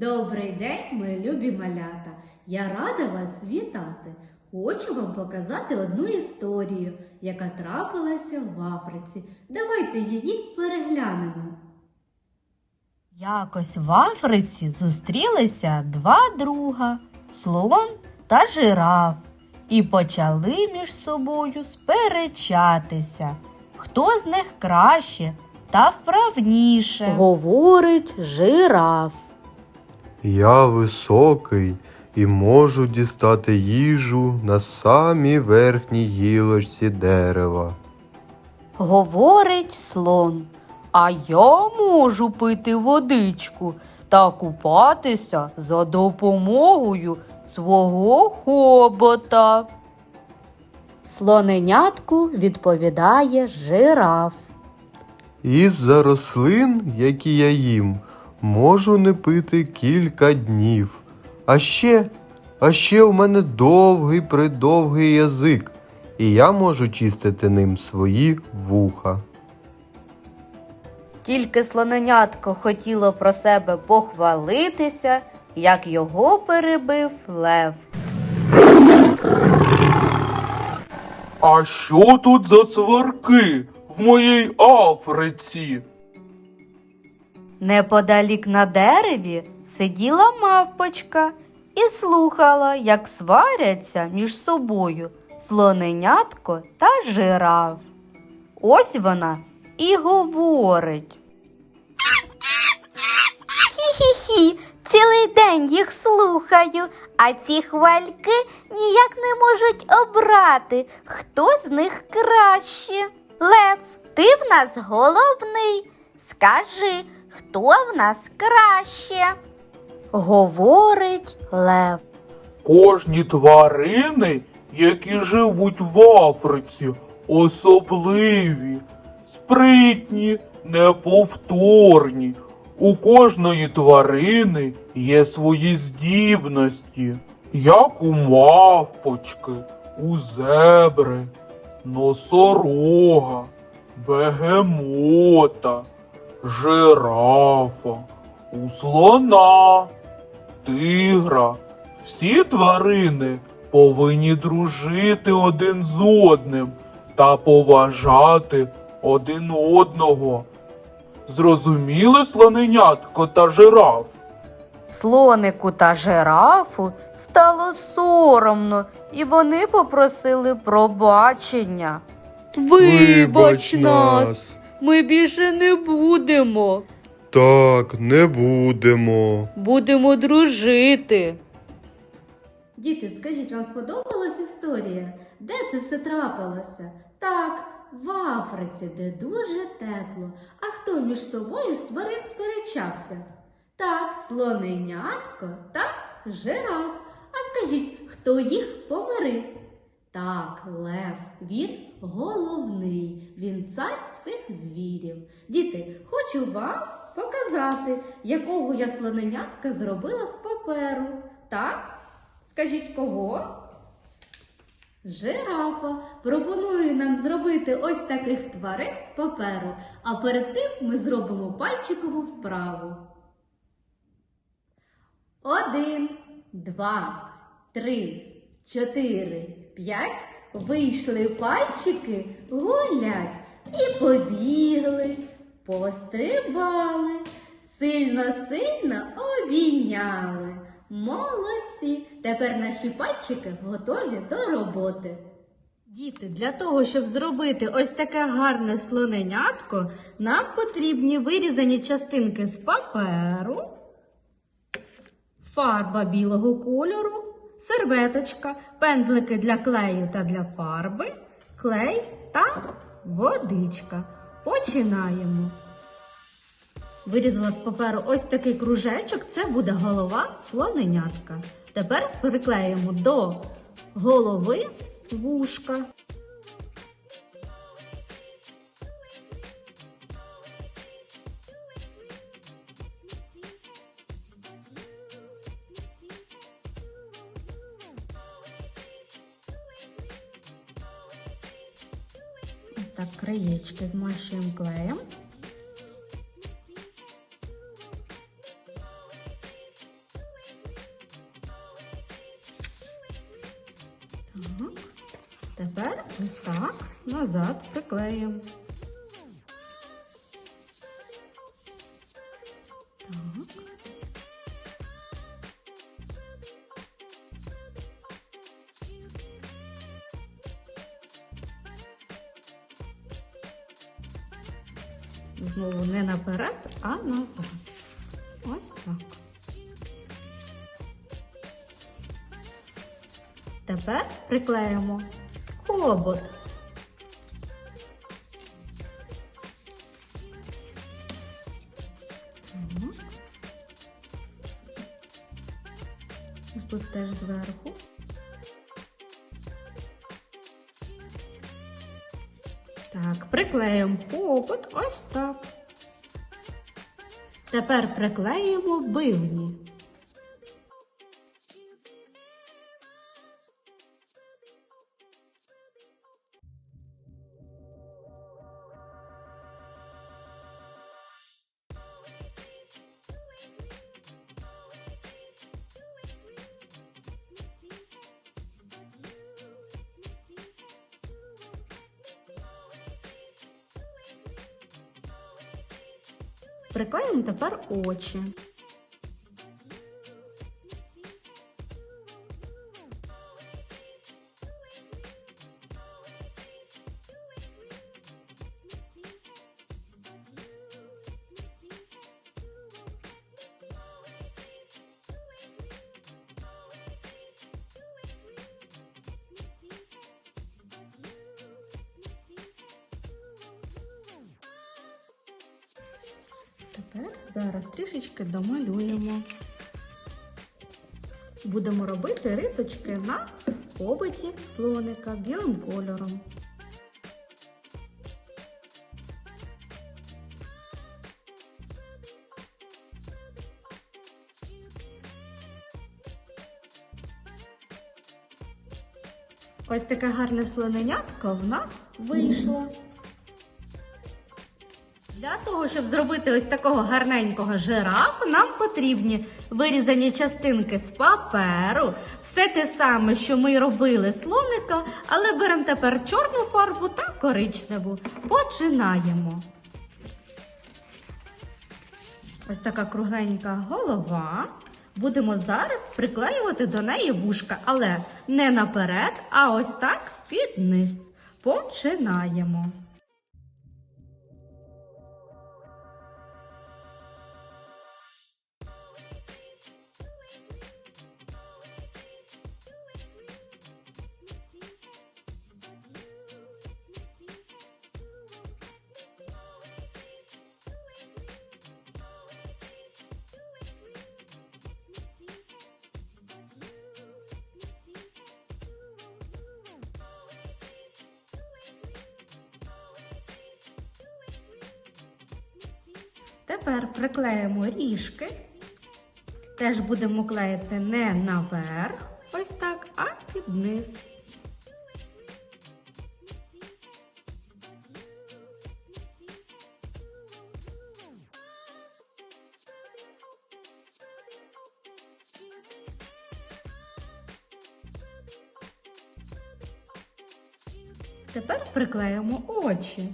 Добрий день, мої любі малята! Я рада вас вітати. Хочу вам показати одну історію, яка трапилася в Африці. Давайте її переглянемо. Якось в Африці зустрілися два друга слон та жираф, і почали між собою сперечатися, хто з них краще та вправніше. Говорить жираф. Я високий і можу дістати їжу на самій верхній гілочці дерева. Говорить слон. А я можу пити водичку та купатися за допомогою свого хобота. Слоненятку відповідає жираф. Із-за рослин, які я їм, можу не пити кілька днів. А ще, а ще у мене довгий придовгий язик, і я можу чистити ним свої вуха. Тільки слоненятко хотіло про себе похвалитися, як його перебив лев. А що тут за сварки в моїй Африці? Неподалік на дереві сиділа мавпочка і слухала, як сваряться між собою слоненятко та жираф. Ось вона і говорить. Хі-хі-хі, цілий день їх слухаю, а ці хвальки ніяк не можуть обрати, хто з них краще. Лев, ти в нас головний. Скажи, хто в нас краще? Говорить лев. Кожні тварини, які живуть в Африці, особливі, спритні, неповторні. У кожної тварини є свої здібності, як у мавпочки, у зебри, носорога, бегемота, жирафа, у слона, тигра. Всі тварини повинні дружити один з одним та поважати один одного. Зрозуміли слоненятко та жираф? Слонику та жирафу стало соромно, і вони попросили пробачення. Ми більше не будемо. Так, не будемо. Будемо дружити. Діти, скажіть, вам сподобалась історія? Де це все трапилося? Так, в Африці, де дуже тепло. А хто між собою з тварин сперечався? Так, слоненятко та жираф. А скажіть, хто їх помирив? Так, лев, він головний, він цар всіх звірів. Діти, хочу вам показати, якого я слоненятка зробила з паперу. Так? Скажіть кого? Жирафа пропонує нам зробити ось таких тварин з паперу, а перед тим ми зробимо пальчикову вправу. Один, два, три, чотири, п'ять. Вийшли пальчики гулять і побігли, пострибали, сильно-сильно обійняли. Молодці! Тепер наші пальчики готові до роботи. Діти, для того, щоб зробити ось таке гарне слоненятко, нам потрібні вирізані частинки з паперу, фарба білого кольору, серветочка, пензлики для клею та для фарби, клей та водичка. Починаємо. Вирізала з паперу ось такий кружечок, це буде голова слоненятка. Тепер приклеїмо до голови вушка. так краєчки змащуємо клеєм. Так. Тепер ось так назад приклеїмо. Знову не наперед, а назад. Ось так. Тепер приклеїмо хобот. Ось тут теж зверху. Так, приклеїмо попит ось так. Тепер приклеїмо бивні. Приклеїмо тепер очі. Тепер зараз трішечки домалюємо. Будемо робити рисочки на побиті слоника білим кольором. Ось таке гарне слоненятко в нас вийшло. Для того, щоб зробити ось такого гарненького жирафа, нам потрібні вирізані частинки з паперу, все те саме, що ми робили слоника, але беремо тепер чорну фарбу та коричневу. Починаємо. Ось така кругленька голова. Будемо зараз приклеювати до неї вушка, але не наперед, а ось так під низ. Починаємо. Тепер приклеїмо ріжки. Теж будемо клеїти не наверх, ось так, а під низ. Тепер приклеїмо очі.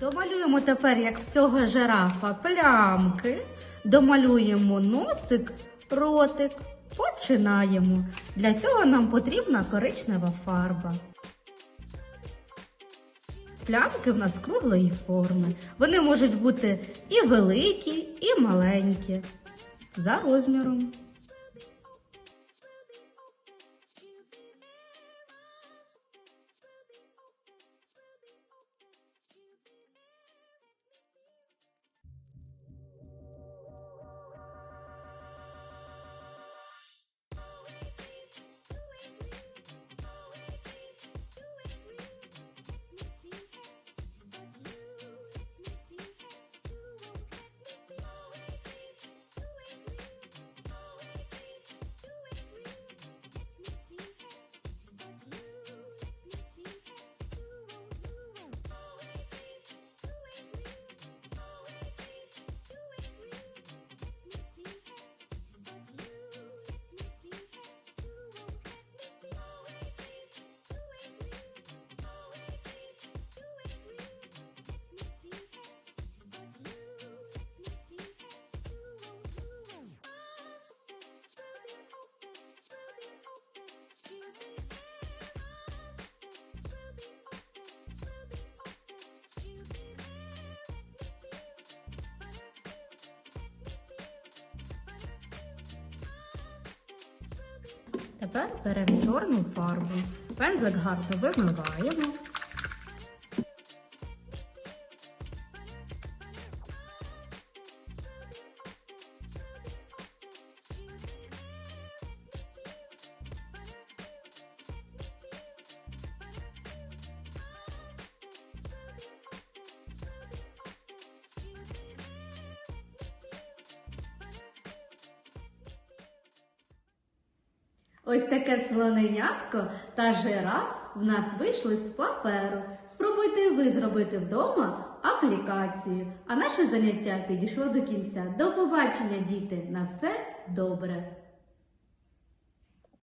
Домалюємо тепер, як в цього жирафа, плямки. Домалюємо носик, ротик. Починаємо. Для цього нам потрібна коричнева фарба. Плямки в нас круглої форми. Вони можуть бути і великі, і маленькі. За розміром. Тепер беремо чорну фарбу. Пензлик гарно вимиваємо. Ось таке слоненятко та жираф в нас вийшли з паперу. Спробуйте ви зробити вдома аплікацію. А наше заняття підійшло до кінця. До побачення, діти! На все добре!